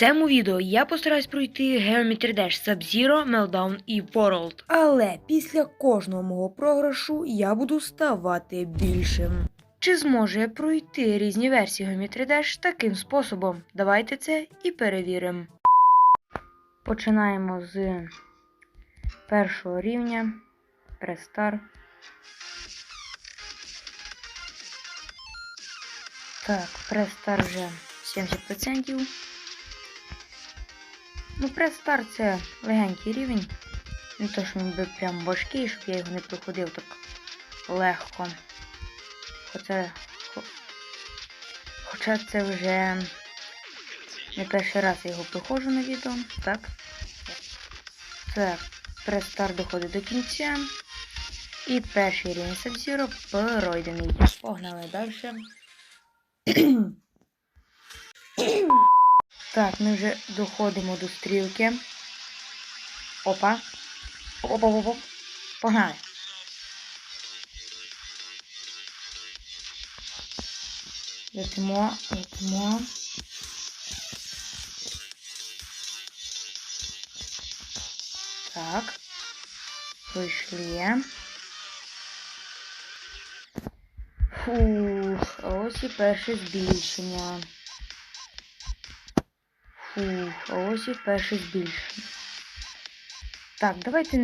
цьому відео я постараюсь пройти Geometry Dash, Sub-Zero, Meltdown і World. Але після кожного мого програшу я буду ставати більшим. Чи зможу я пройти різні версії Geometry Dash таким способом? Давайте це і перевіримо. Починаємо з першого рівня. Престар. Так, престар вже 70%. Ну, престар це легенький рівень. Не то, що він би прям важкий, щоб я його не проходив так легко. Хоча, хоча це вже не перший раз я його проходжу на відео, так? Так, престар доходить до кінця. І перший рівень Сабзіро пройдений. Погнали далі. Так, ми вже доходимо до стрілки. Опа. оп оп оп оп Погнали. Летимо, летимо. Так. Пройшли. Фух, ось і перше збільшення. А ось і перше збільшення. Так, давайте.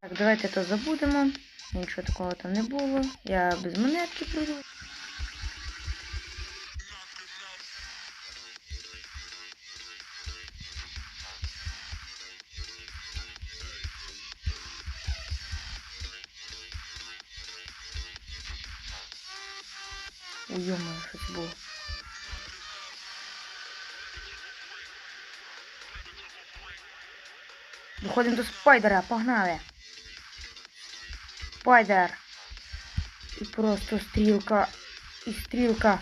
Так, давайте то забудемо. Нічого такого там не було. Я без монетки пройду. Доходимо до спайдера, погнали. Спайдер. І просто стрілка. І стрілка.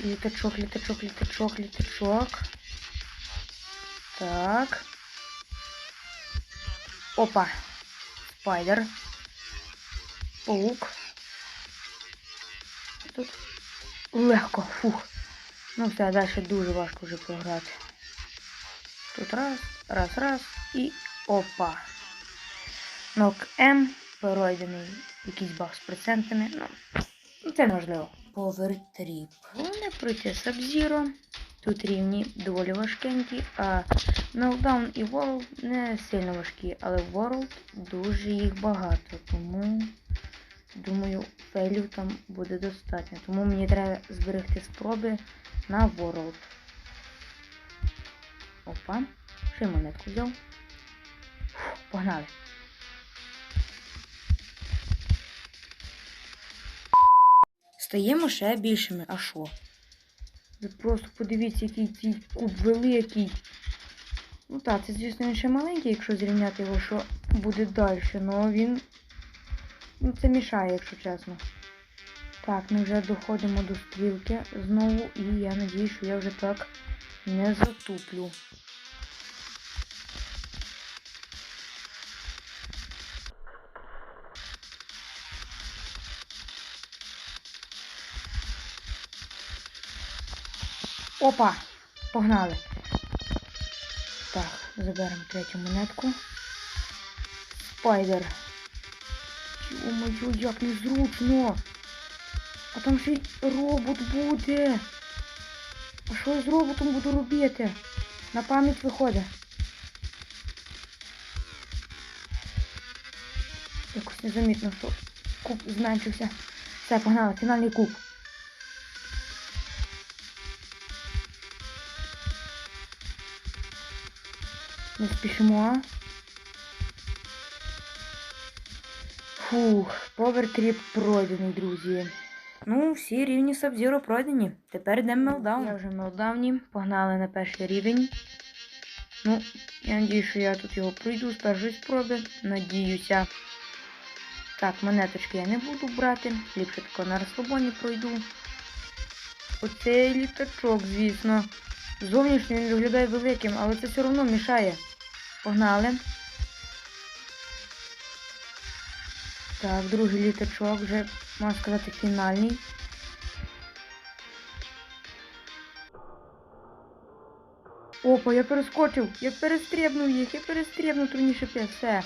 І літачок, літачок, літачок, літачок. Так. Опа. Спайдер. Паук. Тут легко, фух. Ну все, далі дуже важко вже програти. Тут раз, раз, раз і опа. Нок М, пройдений якийсь баг з процентами. Ну, ну, це неможливо. Повертріп. Головне пройти Sub-Zero. Тут рівні доволі важкенькі, а Meltdown і World не сильно важкі, але World дуже їх багато, тому думаю, фейлів там буде достатньо. Тому мені треба зберегти спроби на World. Опа. Ще монетку взяв. Погнали. Стаємо ще більшими. А що? Ви просто подивіться, який цей куб великий. Ну так, це, звісно, він ще маленький, якщо зрівняти його, що буде далі. але він. Ну, це мішає, якщо чесно. Так, ми вже доходимо до стрілки знову, і я надію, що я вже так не затуплю. Опа! Погнали. Так, заберемо третю монетку. Спайдер. Ё-моё, як незручно. А там ще й робот буде. А що я з роботом буду робити? На пам'ять виходить. Якось незамітно, що куб зменшився. Все, погнали, фінальний куб. Не спішимо. Фух, повертріп пройдений, друзі. Ну, всі рівні Сабзіро пройдені. Тепер йдемо мелдаун. Я вже в мелдауні. Погнали на перший рівень. Ну, я надію, що я тут його пройду з першої спроби. Надіюся. Так, монеточки я не буду брати. Ліпше тако на розслабоні пройду. Оцей літачок, звісно. Зовнішньо він виглядає великим, але це все одно мішає. Погнали. Так, другий літачок вже, можна сказати, фінальний. Опа, я перескочив, я перестрибнув їх, я перестрибнув турніше п'є, все.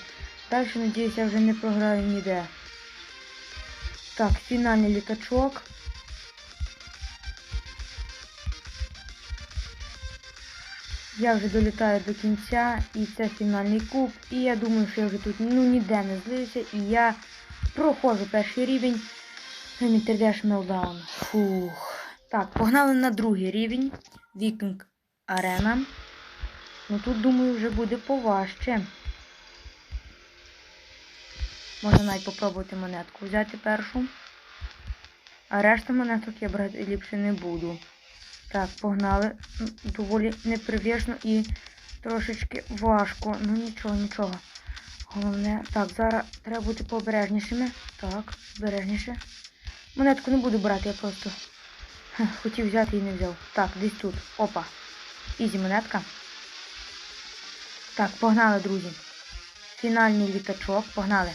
Далі, надіюсь, я вже не програю ніде. Так, фінальний літачок. Я вже долітаю до кінця, і це фінальний куб. І я думаю, що я вже тут ну, ніде не злився. І я проходжу перший рівень. Dash Meltdown. Фух. Так, погнали на другий рівень. Viking Arena. Ну тут, думаю, вже буде поважче. Можна навіть попробувати монетку взяти першу. А решта монеток я брати ліпше не буду. Так, погнали. Доволі непривіжно і трошечки важко. Ну нічого, нічого. Головне. Так, зараз треба бути пообережнішими. Так, обережніше. Монетку не буду брати, я просто хотів взяти і не взяв. Так, десь тут. Опа. Ізі монетка. Так, погнали, друзі. Фінальний літачок. Погнали.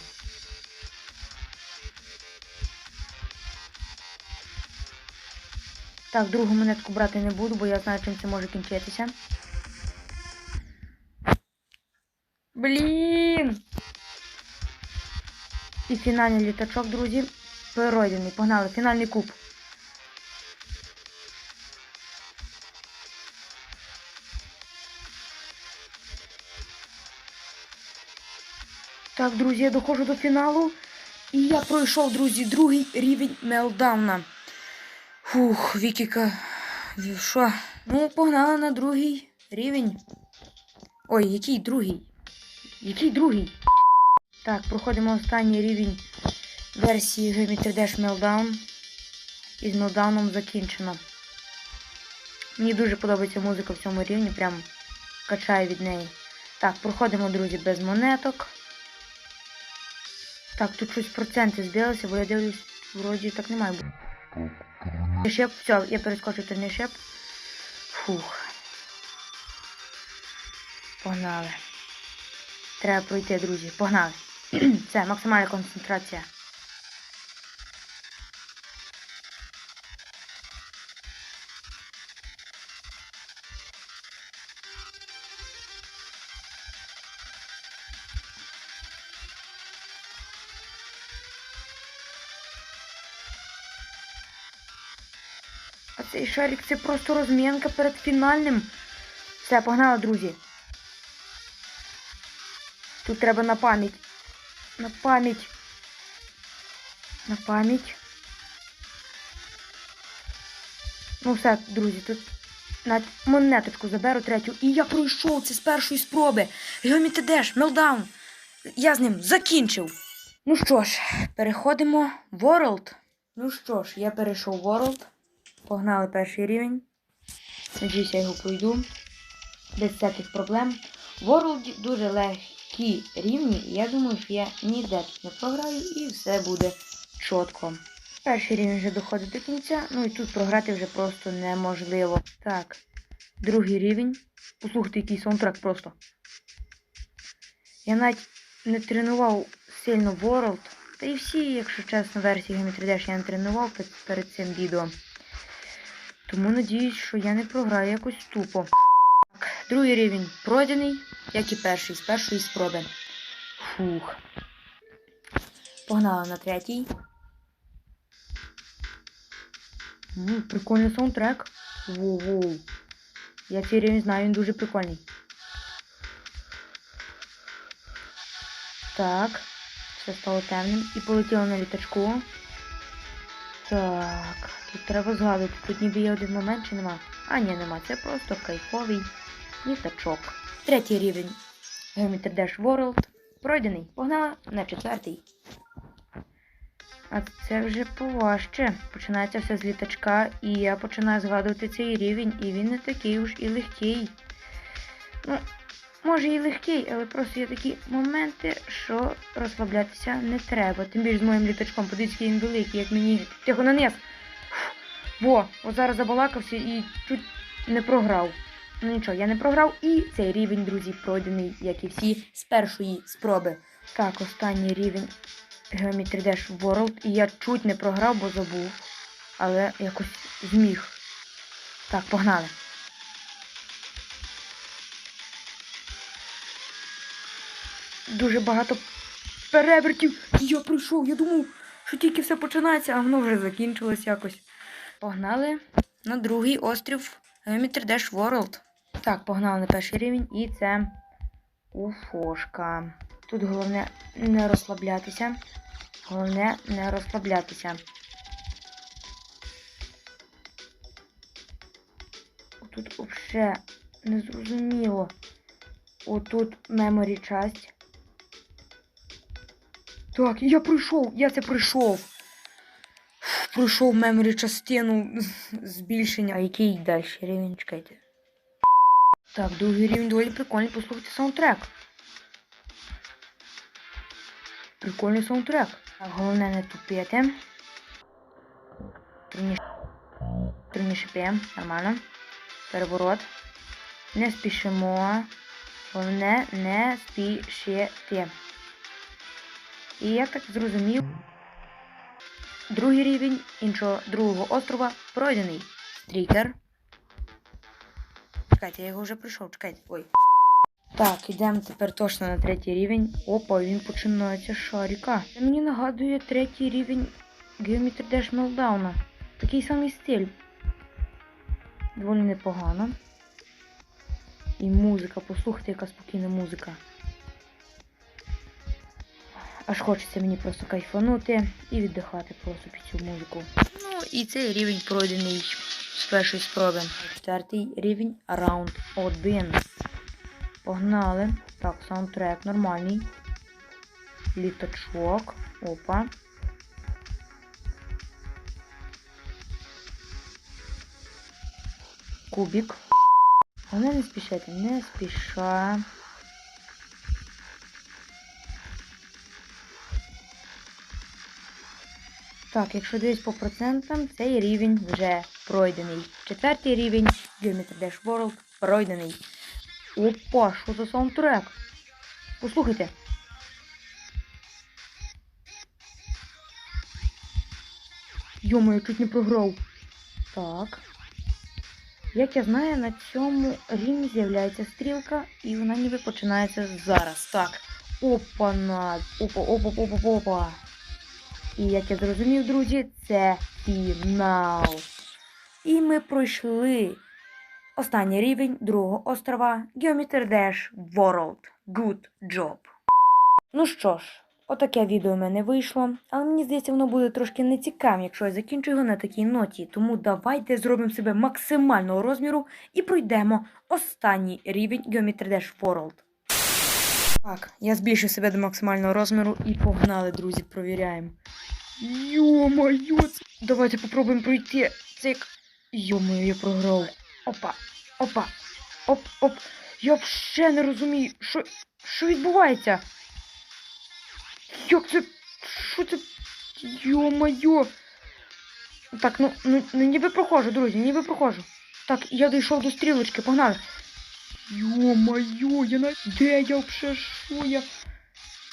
Так, другу монетку брати не буду, бо я знаю, чим це може кінчитися. Блін! І фінальний літачок, друзі. Пройдений. Погнали. Фінальний куб. Так, друзі, я доходжу до фіналу. І я пройшов, друзі, другий рівень мелдауна. Фух, Вікіка. Що? Ну, погнали на другий рівень. Ой, який другий? Який другий? Так, проходимо останній рівень версії Geometry Dash Meltdown. І з Meltdown закінчено. Мені дуже подобається музика в цьому рівні, прям качаю від неї. Так, проходимо, друзі, без монеток. Так, тут щось проценти збилися, бо я дивлюсь, вроді так немає. Шеп, все, я перескочу терний шеп. Фух. Погнали. Треба пройти, друзі. Погнали. Це максимальна концентрація. Цей шарик це просто розмінка перед фінальним. Все, погнали, друзі. Тут треба на пам'ять. На пам'ять. На пам'ять. Ну все, друзі, тут на монеточку заберу третю. І я пройшов це з першої спроби. Геоміти Деш, Мелдаун. Я з ним закінчив. Ну що ж, переходимо в World. Ну що ж, я перейшов в World. Погнали перший рівень. Надіюсь, я його пройду. Без всяких проблем. В World дуже легкі рівні, я думаю, що я ніде не програю і все буде чітко. Перший рівень вже доходить до кінця, ну і тут програти вже просто неможливо. Так, другий рівень. Послухайте, який саундтрек просто. Я навіть не тренував сильно World. Та і всі, якщо чесно, версії Geometry Dash я не тренував перед цим відео. Тому надіюсь, що я не програю якось тупо. Так, другий рівень пройдений, як і перший, з першої спроби. Фух. Погнали на третій. Ну, прикольний саундтрек. Воу-воу. Я цей рівень знаю, він дуже прикольний. Так. Все стало темним. І полетіло на літачку. Так, тут треба згадувати. Тут ніби є один момент чи нема? А, ні, нема. Це просто кайфовий літачок. Третій рівень. Geometry Dash World. Пройдений. Погнала на четвертий. А це вже поважче. Починається все з літачка, і я починаю згадувати цей рівень, і він не такий уж і легкий. Ну, може і легкий, але просто є такі моменти, що розслаблятися не треба. Тим більше з моїм літачком. Подивіться, він великий, як мені. Тихо на низ. Во, от зараз забалакався і чуть не програв. Ну нічого, я не програв, і цей рівень, друзі, пройдений, як і всі, з першої спроби. Так, останній рівень Geometry Dash World, і я чуть не програв, бо забув. Але якось зміг. Так, погнали. Дуже багато перевертів. Я прийшов, я думав, що тільки все починається, а воно вже закінчилось якось. Погнали на другий острів Geometry Dash World. Так, погнали на перший рівень, і це уфошка. Тут головне не розслаблятися. Головне не розслаблятися. Тут взагалі не зрозуміло. Отут меморі часть. Так, я прийшов, я це прийшов. Пройшов меморі частину збільшення. А який далі рівень? Чекайте. Так, другий рівень доволі прикольний, послухайте саундтрек. Прикольний саундтрек. Так, головне не тупити. Трудніше. Трудніше нормально. Переворот. Не спішимо. Головне не спішити. І я так зрозумів. Другий рівень іншого другого острова пройдений. Стрікер. Чекайте, я його вже пройшов, чекайте. Ой. Так, ідемо тепер точно на третій рівень. Опа, він починається з шарика. Це мені нагадує третій рівень Geometry Dash Meltdown. Такий самий стиль. Доволі непогано. І музика, послухайте, яка спокійна музика. Аж хочеться мені просто кайфанути і віддихати просто під цю музику. Ну і цей рівень пройдений з першої спроби. Четвертий рівень раунд 1. Погнали. Так, саундтрек нормальний. Літачок. Опа. Кубик. Головне не спішайте, не спіша. Так, якщо дивись по процентам, цей рівень вже пройдений. Четвертий рівень Geometry Dash World пройдений. Опа, що за саундтрек? Послухайте. Йомо, я чуть не програв. Так. Як я знаю, на цьому рівні з'являється стрілка, і вона ніби починається зараз. Так. Опа на. І як я зрозумів, друзі, це фінал. І ми пройшли останній рівень другого острова Geometry Dash World. Good job. Ну що ж, отаке відео в мене вийшло, але мені здається, воно буде трошки нецікавим, якщо я закінчу його на такій ноті. Тому давайте зробимо себе максимального розміру і пройдемо останній рівень Geometry Dash World. Так, я збільшив себе до максимального розміру і погнали, друзі, провіряємо. Йо-моє, давайте попробуємо пройти. Це як. Йо-моє, я програв. Опа, опа, оп, оп. Я взагалі не розумію, що, що відбувається. Як це. Що це? Йо-моє. Так, ну, ну, ну ніби проходжу, друзі, ніби проходжу. Так, я дійшов до стрілочки, погнали. Йо-моє, я на... Де я взагалі, що я?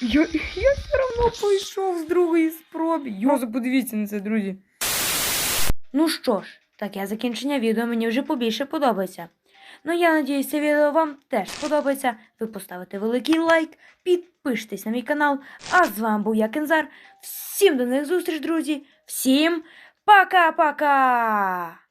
Я, я все одно пройшов з другої спроби. Йоза, подивіться на це, друзі. Ну що ж, таке закінчення відео мені вже побільше подобається. Ну я надіюсь, це відео вам теж сподобається. Ви поставите великий лайк, підпишитесь на мій канал. А з вами був я Кензар. Всім до нових зустріч, друзі. Всім пока-пока!